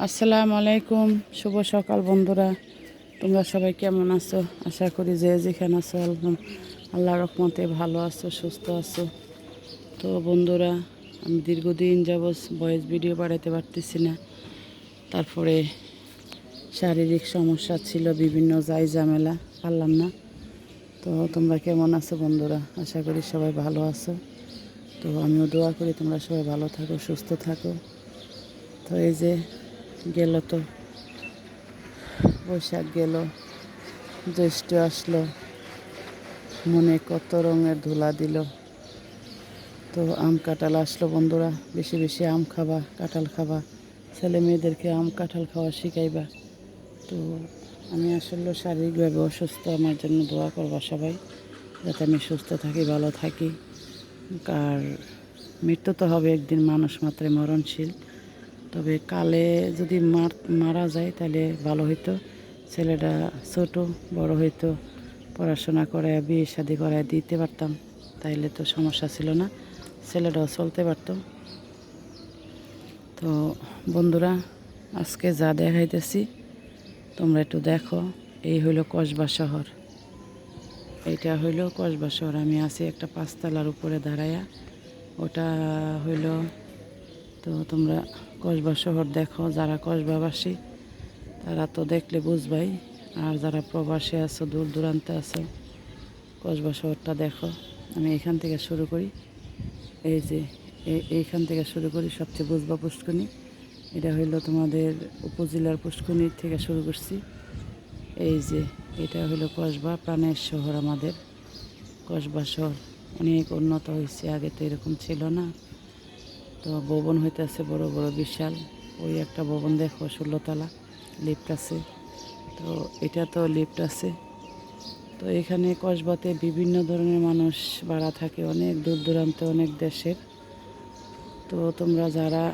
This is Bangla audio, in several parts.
আসসালামু আলাইকুম, শুভ সকাল বন্ধুরা। তোমরা সবাই কেমন আছো? আশা করি যে যেখানে আছো, আলহাম- আল্লাহ রহমতে ভালো আছো, সুস্থ আছো। তো বন্ধুরা, আমি দীর্ঘদিন যাব ভয়েস ভিডিও বাড়াতে পারতেছি না। তারপরে শারীরিক সমস্যা ছিল, বিভিন্ন যাই ঝামেলা, পারলাম না। তো তোমরা কেমন আছো বন্ধুরা? আশা করি সবাই ভালো আছো। তো আমিও দোয়া করি তোমরা সবাই ভালো থাকো, সুস্থ থাকো। তো এই যে গেল তো। বৈশাখ গেল, জ্যৈষ্ঠ আসলো। মনে কত রঙের ধুলা দিল। তো আম কাঁঠাল আসলো বন্ধুরা, বেশি বেশি আম খাবা, কাঁঠাল খাবা। ছেলে মেয়েদেরকে আম কাঁঠাল খাওয়া শিখাইবা। তো আমি আসলে শারীরিকভাবে অসুস্থ, আমার জন্য দোয়া করবা সবাই, যাতে আমি সুস্থ থাকি, ভালো থাকি। আর মৃত্যু তো হবে একদিন মানুষ মাত্রে মরণশীল। তবে কালে যদি মার মারা যায় তাহলে ভালো হইতো। ছেলেটা ছোট, বড় হইতো। পড়াশোনা করে বিয়ে শাদি করায় দিতে পারতাম, তাইলে তো সমস্যা ছিল না। ছেলেটাও চলতে পারতো। তো বন্ধুরা, আজকে যা দেখাইতেছি, তোমরা একটু দেখো। এই হইল কসবা শহর। এটা হইল কসবা শহর। আমি আছি একটা পাঁচতলার উপরে দাঁড়ায়া। ওটা হইল তো তোমরা কসবা শহর দেখো, যারা কসবাবাসী, তারা তো দেখলে বুঝবাই। আর যারা প্রবাসী আছো, দূর দূরান্তে আছো, কসবা শহরটা দেখো। আমি এখান থেকে শুরু করি। এই যে এই- এইখান থেকে শুরু করি সবচেয়ে বুঝবা পুষ্কনি। এটা হইল তোমাদের উপজেলার পুষ্কনি থেকে শুরু করছি। এই যে, এটা হইল কসবা, প্রাণের শহর আমাদের। কসবা শহর অনেক উন্নত হয়েছে, আগে তো এরকম ছিল না। তো ভবন হইতেছে বড় বড় বিশাল। ওই একটা ভবন দেখো, ষোলোতলা লিফট আছে। তো এটা তো লিফট আছে। তো এখানে কসবাতে বিভিন্ন ধরনের মানুষ ভাড়া থাকে, অনেক দূর দূরান্তে, অনেক দেশের। তো তোমরা যারা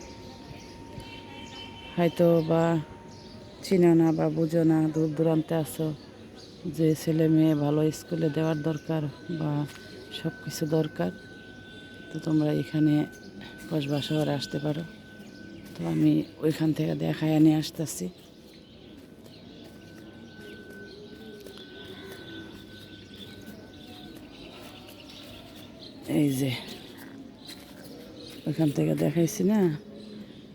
হয়তো বা চিনো না বা বুঝো না, দূর দূরান্তে আছো, যে ছেলে মেয়ে ভালো স্কুলে দেওয়ার দরকার বা সব কিছু দরকার, তো তোমরা এখানে কসবা শহরে আসতে পারো। তো আমি ওইখান থেকে দেখায় নিয়ে আসতেছি। এই যে, ওইখান থেকে দেখাইছি না?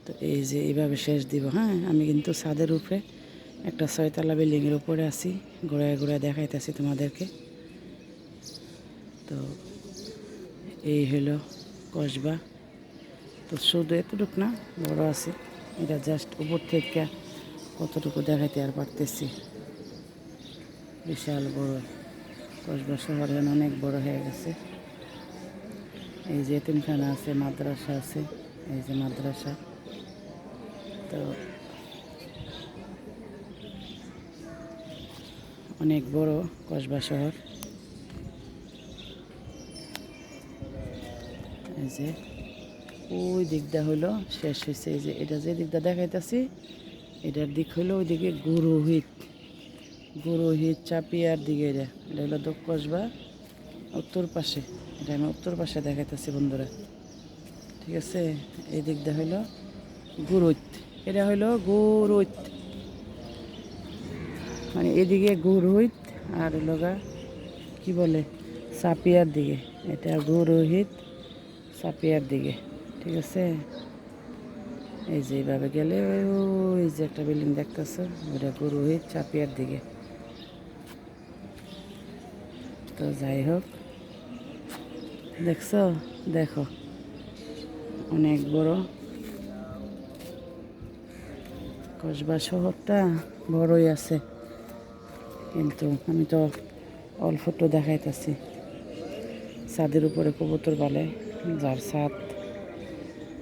তো এই যে এইভাবে শেষ দিব হ্যাঁ? আমি কিন্তু ছাদের উপরে একটা ছয়তলা বিল্ডিংয়ের উপরে আছি, ঘোরায় ঘোরায় দেখাইতেছি তোমাদেরকে। তো এই হলো কসবা। তো শুধু এতটুকু না, বড় আছে। এটা জাস্ট উপর থেকে কতটুকু দেখাইতে আর পারতেছি। বিশাল বড় কসবা শহর অনেক বড় হয়ে গেছে। এই যে এতিমখানা আছে, মাদ্রাসা আছে, এই যে মাদ্রাসা। তো অনেক বড় কসবা শহর। এই যে ওই দিকটা হইল, শেষ হয়েছে যে এটা যে দিকটা দেখাইতেছি, এটার দিক হইল ওইদিকে গুরুহিত। গুরুহিত চাপিয়ার দিকে এটা এটা হলো দক্ষিণ কসবা উত্তর পাশে। এটা আমি উত্তর পাশে দেখাইতেছি বন্ধুরা। ঠিক আছে? এই দিকটা হইল গুরুত এটা হইল গুরুত মানে এদিকে গুরুহিত আর হলো গা, কি বলে? সাপিয়ার দিকে। এটা গুরুহিত সাপিয়ার দিকে। ঠিক আছে? এই যে এইভাবে গেলে ওই যে একটা বিল্ডিং দেখতেছো ওটা গুরুহিত চাপিয়ার দিকে। তো যাই হোক, দেখছ? দেখো, অনেক বড়। কসবা শহরটা বড়ই আছে, কিন্তু আমি তো অল্পটো দেখাইতেছি। ছাদের উপরে কবুতর বালে যার ছাদ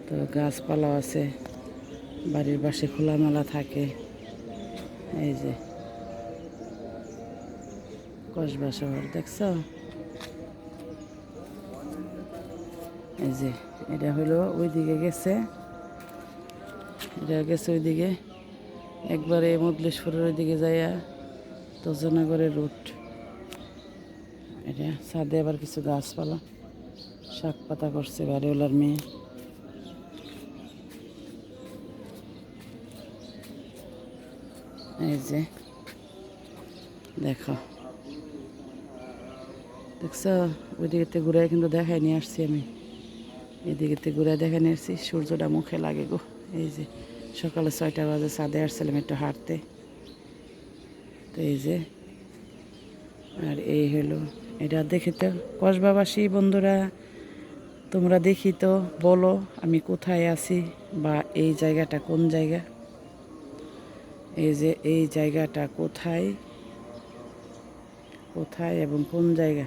তো গাছপালাও আছে, বাড়ির পাশে খোলামেলা থাকে। এই যে। কসবা শহর দেখছ? এই যে, এটা হলো ওইদিকে গেছে। এটা গেছে ওইদিকে। একবারে মদলেশ্বরের ওইদিকে যাইয়া তোজনগরের রুট এটা ছাদে আবার কিছু গাছপালা। শাক পাতা করছে বাড়িওয়ালার মেয়ে। এই যে, দেখো। দেখছ? ওইদিকে ঘুরে কিন্তু দেখাই নিয়ে আসছি আমি। এদিকে ঘুরে দেখে নিয়ে আসছি, সূর্যটা মুখে লাগে গো। এই যে, সকালে ছয়টা বাজে সাদে আসছিলাম একটু হাঁটতে। তো এই যে, আর এই হলো, এটা দেখি তো কসবাবাসী বন্ধুরা, তোমরা দেখি তো, বলো আমি কোথায় আছি বা এই জায়গাটা কোন জায়গা? এই যে এই জায়গাটা কোথায়? কোথায় এবং কোন জায়গা?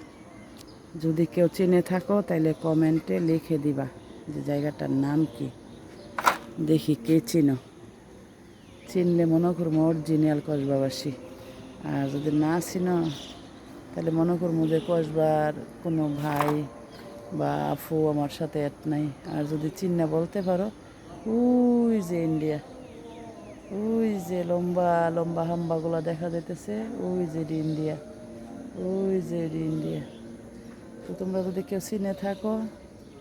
যদি কেউ চিনে থাকো তাহলে কমেন্টে লিখে দিবা যে জায়গাটার নাম কি। দেখি কে চিনো। চিনলে মনে করব অরিজিনাল কসবাবাসী। আর যদি না চিনো তাহলে মনে করব যে কসবার কোনো ভাই বা আফু আমার সাথে এক নাই। আর যদি চিন্না বলতে পারো ওই যে ইন্ডিয়া ওই যে লম্বা লম্বা হাম্বাগুলো দেখা যাইতেছে, ওই যে এটি ইন্ডিয়া ওই যে এটি ইন্ডিয়া তো তোমরা যদি কেউ চিনে থাকো,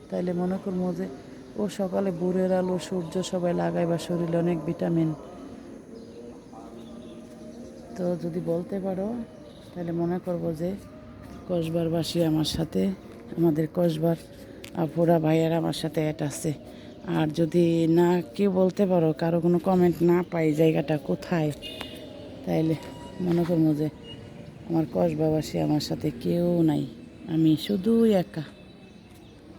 তাইলে মনে করব যে, ও সকালে ভোরের আলো, সূর্য সবাই লাগাইবা, শরীরে অনেক ভিটামিন। তো যদি বলতে পারো তাহলে মনে করব যে, কসবারবাসী আমার সাথে, আমাদের কসবার আপুরা ভাইয়েরা আমার সাথে অ্যাড আছে আর যদি না কেউ বলতে পারো, কারও কোনো কমেন্ট না পাই জায়গাটা কোথায়, তাইলে মনে করব যে আমার কসবাবাসী আমার সাথে কেউ নাই। আমি শুধুই একা।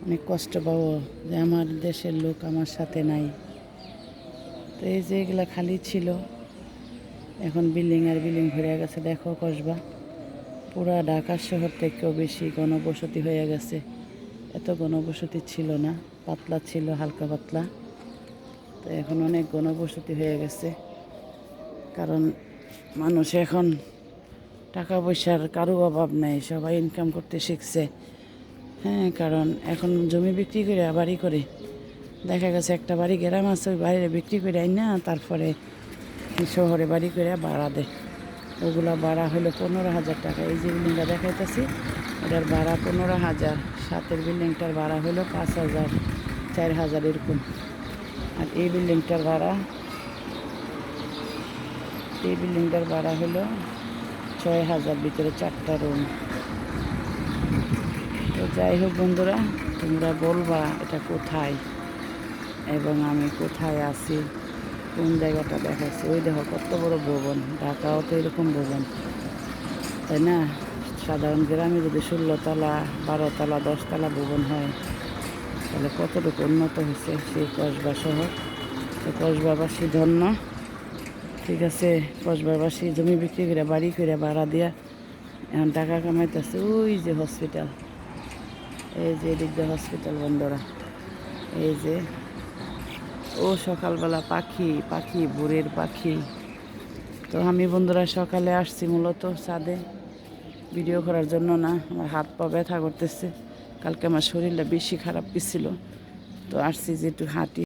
অনেক কষ্ট পাবো যে আমার দেশের লোক আমার সাথে নাই। তো এই যে এগুলা খালি ছিল, এখন বিল্ডিং আর বিল্ডিং ভরে গেছে। দেখো কসবা, পুরা ঢাকা শহর থেকেও বেশি ঘনবসতি হয়ে গেছে। এত ঘনবসতি ছিল না, পাতলা ছিল, হালকা পাতলা। তো এখন অনেক ঘনবসতি হয়ে গেছে। কারণ মানুষ এখন টাকা পয়সার কারও অভাব নেই, সবাই ইনকাম করতে শিখছে। হ্যাঁ কারণ এখন জমি বিক্রি করে, বাড়ি করে। দেখা গেছে একটা বাড়ি, গ্রাম আছে, ওই বাড়িতে বিক্রি করে আই না, তারপরে শহরে বাড়ি করে ভাড়া দেয়। ওগুলা ভাড়া হলো পনেরো হাজার টাকা। এই যে দেখাইতেছি এটার ভাড়া, পনেরো হাজার। সাতের বিল্ডিংটার ভাড়া হলো পাঁচ হাজার, চার হাজার এরকম। আর এই বিল্ডিংটার ভাড়া, এই বিল্ডিংটার ভাড়া হলো ছয় হাজার, ভিতরে চারটা রুম। তো যাই হোক বন্ধুরা, তোমরা বলবা এটা কোথায় এবং আমি কোথায় আছি, কোন জায়গাটা দেখাচ্ছি। ওই দেখো কত বড় ভবন, ঢাকাও তো এরকম ভবন, তাই না? সাধারণ গ্রামে যদি ষোলো তলা বারো তলা দশতলা ভবন হয়, তাহলে কতটুকু উন্নত হয়েছে সেই কসবা শহর তো কসবাবাসী ধন্য। ঠিক আছে কসবাবাসী জমি বিক্রি করে, বাড়ি করে ভাড়া দিয়া এখন টাকা কামাইতেছে। ওই যে হসপিটাল এই যে এদিক হসপিটাল বন্ধরা, এই যে ও সকালবেলা পাখি পাখি, ভোরের পাখি। তো আমি বন্ধুরা সকালে আসছি মূলত ছাদে। ভিডিও করার জন্য না, আমার হাত পা ব্যথা করতেছে। কালকে আমার শরীরটা বেশি খারাপ ছিল তো আসছি যে একটু হাঁটি।